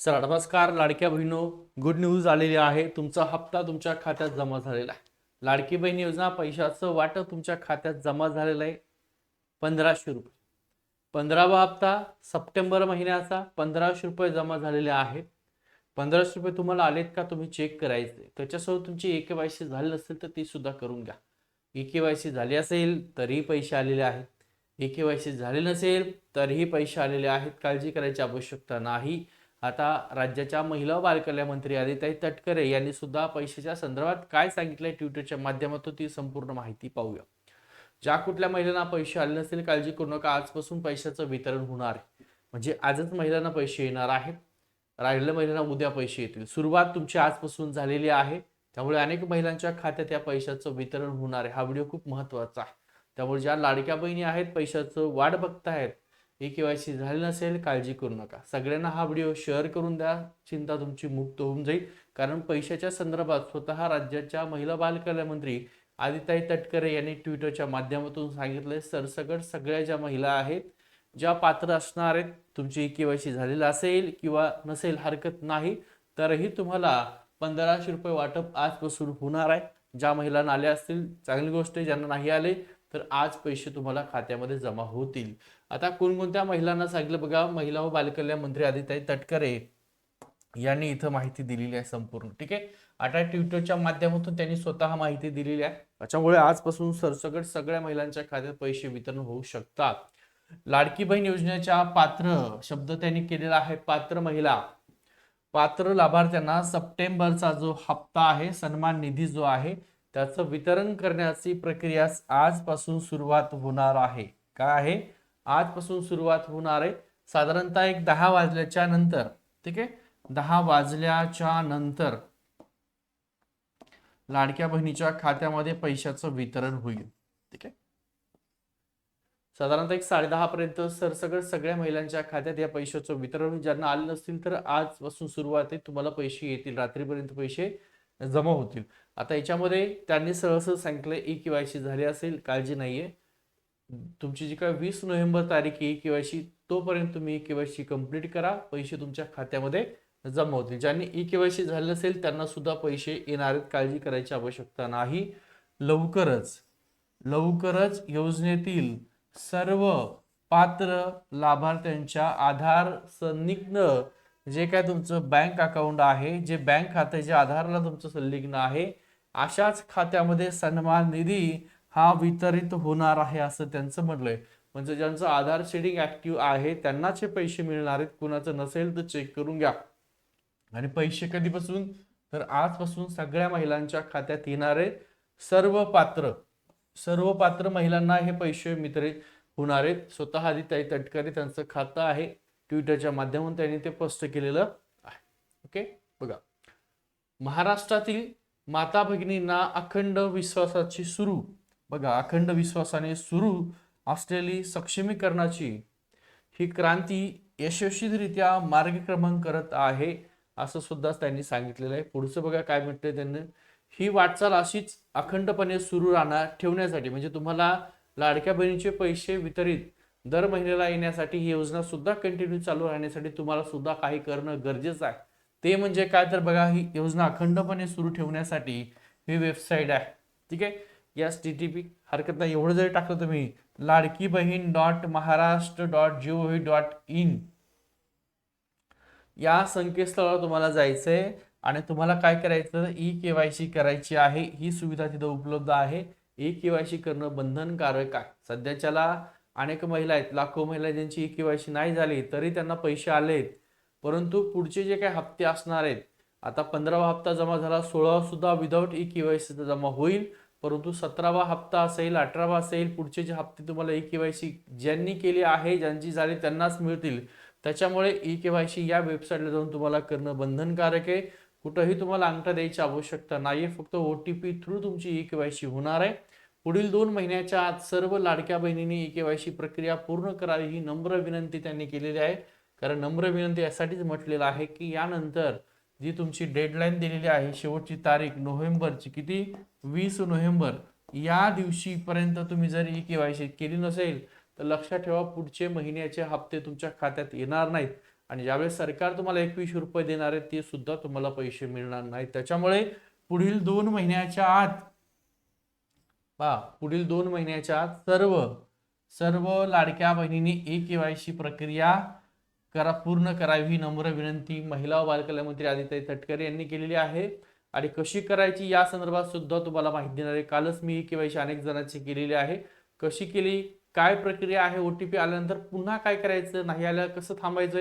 Sir नमस्कार लाडक्या बहिणो good news आलेली आहे. तुमचा हप्ता तुमच्या खात्यात जमा झालेला आहे. लाडकी बहीण योजना पैशाचं वाटप तुमच्या खात्यात जमा झालेलं आहे. पंधराशे रुपये. पंधरावा हप्ता सप्टेंबर महिन्याचा पंधराशे रुपये जमा झालेले आहेत पंधराशे रुपये तुम्हाला आलेत का? तुम्ही चेक करायचे. त्याच्यासोबत तुमची ए के वाय सी झाली नसेल तर ती सुद्धा करून घ्या. ए के वाय सी झाली असेल तरीही पैसे आलेले आहेत. ए के वाय सी झाले नसेल तरीही पैसे आलेले आहेत. काळजी करायची आवश्यकता नाही. आता राज्याच्या महिला बालकल्याण मंत्री आदिताई तटकरे यांनी सुद्धा पैशाच्या संदर्भात काय सांगितलंय ट्विटरच्या माध्यमातून ती संपूर्ण माहिती पाहूया. ज्या कुठल्या महिलांना पैसे आले नसतील काळजी करू नका आजपासून पैशाचं वितरण होणार आहे. म्हणजे आजच महिलांना पैसे येणार आहेत. राहिलेल्या महिलांना उद्या पैसे येतील. सुरुवात तुमची आजपासून झालेली आहे. त्यामुळे अनेक महिलांच्या खात्यात या पैशाचं वितरण होणार आहे. हा व्हिडिओ खूप महत्त्वाचा आहे. त्यामुळे ज्या लाडक्या बहिणी आहेत पैशाचं वाट बघतायत ए के वाय सी झाली नसेल काळजी करू नका. सगळ्यांना हा व्हिडिओ शेअर करून द्या. चिंता तुमची मुक्त होऊन जाईल. कारण पैशाच्या संदर्भात स्वतः राज्याच्या महिला बालकल्याण मंत्री आदिताई तटकरे यांनी ट्विटरच्या माध्यमातून सांगितलंय सरसकट सगळ्या ज्या महिला आहेत ज्या पात्र असणार आहेत तुमची ई के वाय सी झालेलं असेल किंवा नसेल हरकत नाही तरही तुम्हाला पंधराशे रुपये वाटप आजपासून होणार आहे. ज्या महिलांना आल्या असतील चांगली गोष्ट आहे ज्यांना नाही आले तर आज पैसे तुम्हाला खात्यामध्ये जमा होतील. आता कोणकोणत्या महिलांना सांगितलं बघा महिला व बालकल्याण मंत्री आदिताई तटकरे यांनी इथं माहिती दिलेली आहे संपूर्ण. ठीक आहे? आता ट्विटरच्या माध्यमातून त्यांनी स्वतः माहिती दिलेली आहे. त्याच्यामुळे आजपासून सरसकट सगळ्या महिलांच्या खात्यात पैसे वितरण होऊ शकतात. लाडकी बहीण योजनेच्या पात्र शब्द त्यांनी केलेला आहे पात्र महिला. पात्र लाभार्थ्यांना सप्टेंबरचा जो हप्ता आहे सन्मान निधी जो आहे त्याचं वितरण करण्याची प्रक्रिया आजपासून सुरुवात होणार आहे. काय आहे? आजपासून सुरुवात होणार आहे. साधारणतः एक दहा वाजल्याच्या नंतर ठीक आहे? दहा वाजल्याच्या नंतर लाडक्या बहिणीच्या खात्यामध्ये पैशाचं वितरण होईल ठीक आहे? साधारणतः एक साडेदहा पर्यंत सरसकट सगळ्या महिलांच्या खात्यात या पैशाचं वितरण होईल ज्यांना आले नसतील तर आजपासून सुरुवात आहे. तुम्हाला पैसे येतील. रात्रीपर्यंत पैसे जमा होतील. आता याच्यामध्ये त्यांनी सरळ सांगितलं ई केवायसी झाली असेल काळजी नाही आहे तुमची जी काय वीस नोव्हेंबर तारीख आहे केवायसी तोपर्यंत तुम्ही केवायसी कंप्लीट करा. पैसे तुमच्या खात्यामध्ये जमा होतील. ज्यांनी ई केवायसी झाले असेल त्यांना सुद्धा पैसे येणार आहेत. काळजी करायची आवश्यकता नाही. लवकरच लवकरच योजनेतील सर्व पात्र लाभार्थ्यांच्या आधार संनिग्न जे काय तुमचं बँक अकाउंट आहे जे बँक खातं जे आधारला तुमचं संलग्न आहे अशाच खात्यामध्ये सन्मान निधी हा वितरित होणार आहे असं त्यांचं म्हटलंय म्हणजे ज्यांचं आधार शेडिंग ऍक्टिव्ह आहे त्यांनाच हे पैसे मिळणार आहेत. कुणाचं नसेल तर चेक करून घ्या. आणि पैसे कधीपासून? तर आजपासून सगळ्या महिलांच्या खात्यात येणार आहेत. सर्व पात्र सर्व पात्र महिलांना हे पैसे वितरित होणार आहेत. स्वतः आदिताई तटकरे त्यांचं खातं आहे. ट्विटरच्या माध्यमातून त्यांनी ते स्पष्ट केलेलं आहे. ओके? बघा. महाराष्ट्रातील माता भगिनींना अखंड विश्वासाची सुरू. बघा अखंड विश्वासाने सुरू असलेली सक्षमीकरणाची ही क्रांती यशस्वीरित्या मार्गक्रमण करत आहे असं सुद्धा त्यांनी सांगितलेलं आहे. पुढचं बघा काय म्हटलंय त्यांनी. ही वाटचाल अशीच अखंडपणे सुरू राहणार ठेवण्यासाठी. म्हणजे तुम्हाला लाडक्या बहिणीचे पैसे वितरित दर महिन्याला येण्यासाठी ही योजना सुद्धा कंटिन्यू चालू राहण्यासाठी तुम्हाला सुद्धा काही करणं गरजेचं आहे. ते म्हणजे काय? तर बघा ही योजना अखंडपणे सुरू ठेवण्यासाठी ही वेबसाईट आहे. ठीक आहे? या टी टी पी हरकत नाही. एवढं जरी टाकलं तुम्ही Ladki Bahin dot Maharashtra dot G O V dot in या संकेतस्थळावर तुम्हाला जायचंय आणि तुम्हाला काय करायचं? ई के वाय सी करायची आहे. ही सुविधा तिथं उपलब्ध आहे. ई के वाय सी करणं बंधनकारक आहे. सध्याच्याला अनेक महिला आहेत लाखो महिला ज्यांची ई के वाय सी नाही झाली तरी त्यांना पैसे आलेत. परंतु पुढचे जे काही हप्ते असणार आहेत आता पंधरावा हप्ता जमा झाला सोळावा सुद्धा विदाऊट ई के वाय सीचा जमा होईल. परंतु सतरावा हप्ता असेल अठरावा असेल पुढचे जे हप्ते तुम्हाला ई के वाय सी ज्यांनी केली आहे ज्यांची झाली त्यांनाच मिळतील. त्याच्यामुळे ई के वाय सी या वेबसाईटला जाऊन तुम्हाला करणं बंधनकारक आहे. कुठंही तुम्हाला अंगठा द्यायची आवश्यकता नाही फक्त ओ टी पी थ्रू तुमची ई के वाय सी होणार आहे. पुढील दोन महिन्याच्या आत सर्व लाडक्या बहिणींनी ई के वाय सी प्रक्रिया पूर्ण करावी ही नम्र विनंती त्यांनी केलेली आहे. कारण नम्र विनंती यासाठीच म्हटलेलं आहे की यानंतर जी तुमची डेडलाईन दिलेली आहे शेवटची तारीख नोव्हेंबरची किती? वीस नोव्हेंबर. या दिवशीपर्यंत तुम्ही जर ई के वाय सी केली नसेल तर लक्षात ठेवा पुढचे महिन्याचे हप्ते तुमच्या खात्यात येणार नाहीत. आणि ज्यावेळेस सरकार तुम्हाला एकवीसशे रुपये देणार आहे ते सुद्धा तुम्हाला पैसे मिळणार नाहीत. त्याच्यामुळे पुढील दोन महिन्याच्या आत पहा पुढील दोन महिन्याच्या सर्व सर्व लाडक्या बहिणींनी वाय सी प्रक्रिया करा पूर्ण करावी ही नम्र विनंती महिला व बालकल्याण मंत्री आदित्य तटकरे यांनी केलेली आहे. आणि कशी करायची या संदर्भात सुद्धा तुम्हाला माहिती देणार आहे. कालच मी ए के वाय सी अनेक जणांची केलेली आहे. कशी केली काय प्रक्रिया आहे ओ टी पी आल्यानंतर पुन्हा काय करायचं नाही आल्यावर कसं थांबायचं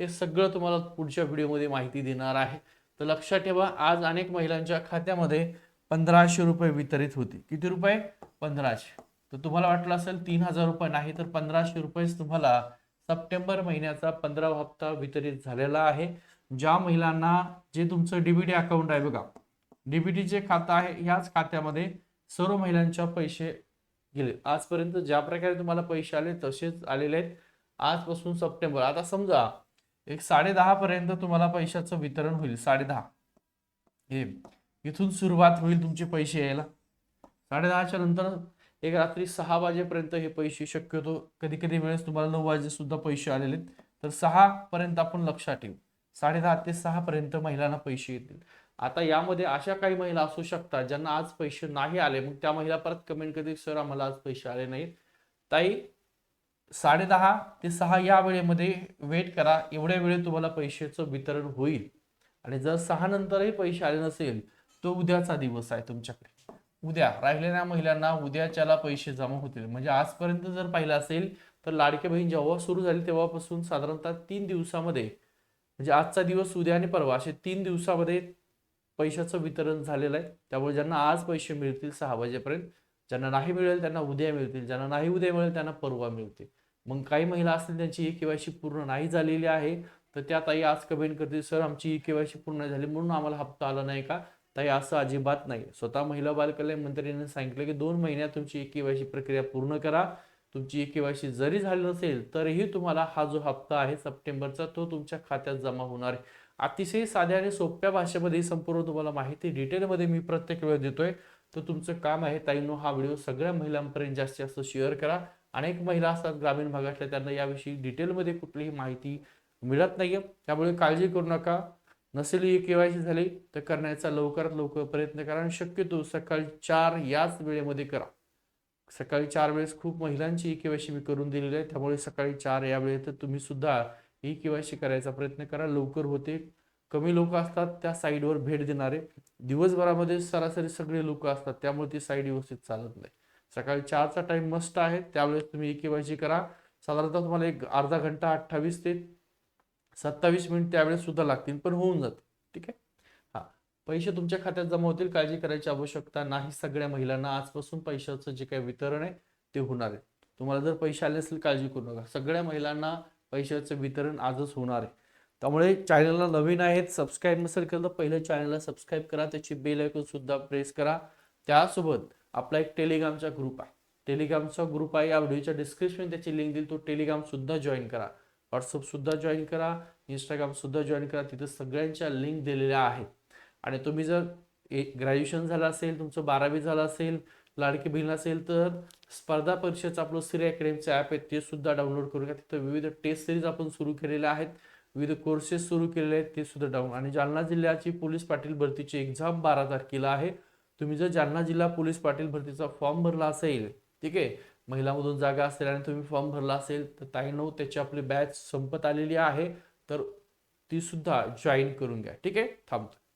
हे सगळं तुम्हाला पुढच्या व्हिडिओमध्ये माहिती देणार आहे. तर लक्षात ठेवा आज अनेक महिलांच्या खात्यामध्ये पंधराशे रुपये वितरित होते. किती रुपये? पंधराशे. तर तुम्हाला वाटलं असेल तीन हजार रुपये नाही तर पंधराशे रुपयेच तुम्हाला सप्टेंबर महिन्याचा पंधरा हप्ता वितरित झालेला आहे. ज्या महिलांना जे तुमचं डीबीटी अकाउंट आहे बघा डीबीटी जे खातं आहे ह्याच खात्यामध्ये सर्व महिलांच्या पैसे गेले. आजपर्यंत ज्या प्रकारे तुम्हाला पैसे आले तसेच आलेले आहेत. आजपासून सप्टेंबर. आता समजा एक साडे दहा पर्यंत तुम्हाला पैशाचं वितरण होईल. साडेदहा हे. इथून सुरुवात होईल तुमचे पैसे यायला. साडे दहाच्या नंतर एक रात्री सहा वाजेपर्यंत हे पैसे शक्यतो कधी कधी वेळेस तुम्हाला नऊ वाजे सुद्धा पैसे आलेले आहेत. तर सहा पर्यंत आपण लक्षात ठेवू. साडे दहा ते सहा पर्यंत महिलांना पैसे येतील. आता यामध्ये अशा काही महिला असू शकतात ज्यांना आज पैसे नाही आले मग त्या महिला परत कमेंट करतील सर आम्हाला आज पैसे आले नाहीत. ताई साडे दहा ते सहा या वेळेमध्ये वेट करा. एवढ्या वेळेत तुम्हाला पैशाचं वितरण होईल. आणि जर सहा नंतरही पैसे आले नसेल तो उद्याचा दिवस आहे तुमच्याकडे. उद्या राहिलेल्या महिलांना उद्याच्याला पैसे जमा होतील. म्हणजे आजपर्यंत जर पाहिलं असेल तर लाडके बहीण जेव्हा सुरू झाली तेव्हापासून साधारणतः तीन दिवसामध्ये म्हणजे आजचा दिवस उद्या आणि परवा असे तीन दिवसामध्ये पैशाचं वितरण झालेलं आहे. त्यामुळे ज्यांना आज पैसे मिळतील सहा वाजेपर्यंत ज्यांना नाही मिळेल त्यांना उद्या मिळतील. ज्यांना नाही उद्या मिळेल त्यांना परवा मिळतील. मग काही महिला असतील त्यांची ई केवायसी पूर्ण नाही झालेली आहे तर त्या ताई आज कमेंट करतील सर आमची ई केवायसी पूर्ण झाली म्हणून आम्हाला हप्ता आला नाही का? ताई असं अजिबात नाही. स्वतः महिला बालकल्याण मंत्र्यांनी सांगितलं की दोन महिन्यात तुमची एक केवायसी प्रक्रिया पूर्ण करा. तुमची एक केवायसी जरी झाली नसेल तरीही तुम्हाला हा जो हप्ता आहे सप्टेंबरचा तो तुमच्या खात्यात जमा होणार आहे. अतिशय साध्या आणि सोप्या भाषेमध्ये संपूर्ण तुम्हाला माहिती डिटेलमध्ये मी प्रत्येक वेळ देतोय. तर तुमचं काम आहे ताईंनो हा व्हिडिओ सगळ्या महिलांपर्यंत जास्तीत जास्त शेअर करा. अनेक महिला असतात ग्रामीण भागातल्या त्यांना याविषयी डिटेलमध्ये कुठलीही माहिती मिळत नाहीये. त्यामुळे काळजी करू नका. नसेल ही केवायसी झाली तर करण्याचा लवकरात लवकर प्रयत्न करा आणि शक्यतो सकाळी चार याच वेळेमध्ये करा. सकाळी चार वेळेस खूप महिलांची ई केवायसी मी करून दिलेली आहे त्यामुळे सकाळी चार या वेळेत तुम्ही सुद्धा ई केवायसी करायचा प्रयत्न करा. लवकर होते. कमी लोक असतात त्या साईडवर भेट देणारे. दिवसभरामध्ये सरासरी सगळे लोक असतात त्यामुळे ती साईड व्यवस्थित चालत नाही. सकाळी चारचा टाइम मस्त आहे त्यावेळेस तुम्ही ई केवायसी करा. साधारणतः तुम्हाला एक अर्धा घंटा अठ्ठावीस ते सत्तावीस मिनिट त्यावेळेस सुद्धा लागतील पण होऊन जातं ठीक आहे? हा. पैसे तुमच्या खात्यात जमा होतील काळजी करायची आवश्यकता नाही. सगळ्या महिलांना आजपासून पैशाचं जे काही वितरण आहे ते होणार आहे. तुम्हाला जर पैसे आले असेल काळजी करू नका. सगळ्या महिलांना पैशाचं वितरण आजच होणार आहे. त्यामुळे चॅनलला नवीन आहेत सबस्क्राईब नसेल केलं तर पहिलं चॅनलला सबस्क्राईब करा. त्याची बेल आयकॉन सुद्धा प्रेस करा. त्यासोबत आपला एक टेलिग्रामचा ग्रुप आहे. टेलिग्रामचा ग्रुप आहे. या व्हिडिओच्या डिस्क्रिप्शन त्याची लिंक देईल. तो टेलिग्राम सुद्धा जॉईन करा. व्हॉट्सअपसुद्धा जॉईन करा इंस्टाग्रामसुद्धा जॉईन करा. तिथं सगळ्यांच्या लिंक दिलेल्या आहेत. आणि तुम्ही जर ग्रॅज्युएशन झालं असेल तुमचं बारावी झालं असेल लाडकी बहीण असेल तर स्पर्धा परीक्षेचं आपलं सिरी अकॅडमीचं ॲप आहे ते सुद्धा डाउनलोड करून घ्या. तिथं विविध टेस्ट सिरीज आपण सुरू केलेल्या आहेत. विविध कोर्सेस सुरू केलेले आहेत ते सुद्धा डाऊन आणि जालना जिल्ह्याची पोलीस पाटील भरतीची एक्झाम बारा तारखेला आहे. तुम्ही जर जालना जिल्हा पोलीस पाटील भरतीचा फॉर्म भरला असेल ठीक आहे महिलामधून जागा असेल आणि तुम्ही फॉर्म भरला असेल तर ताईनो त्याची आपली बॅच संपत आलेली आहे. तर ती सुद्धा जॉईन करून घ्या. ठीक आहे? थांबतो.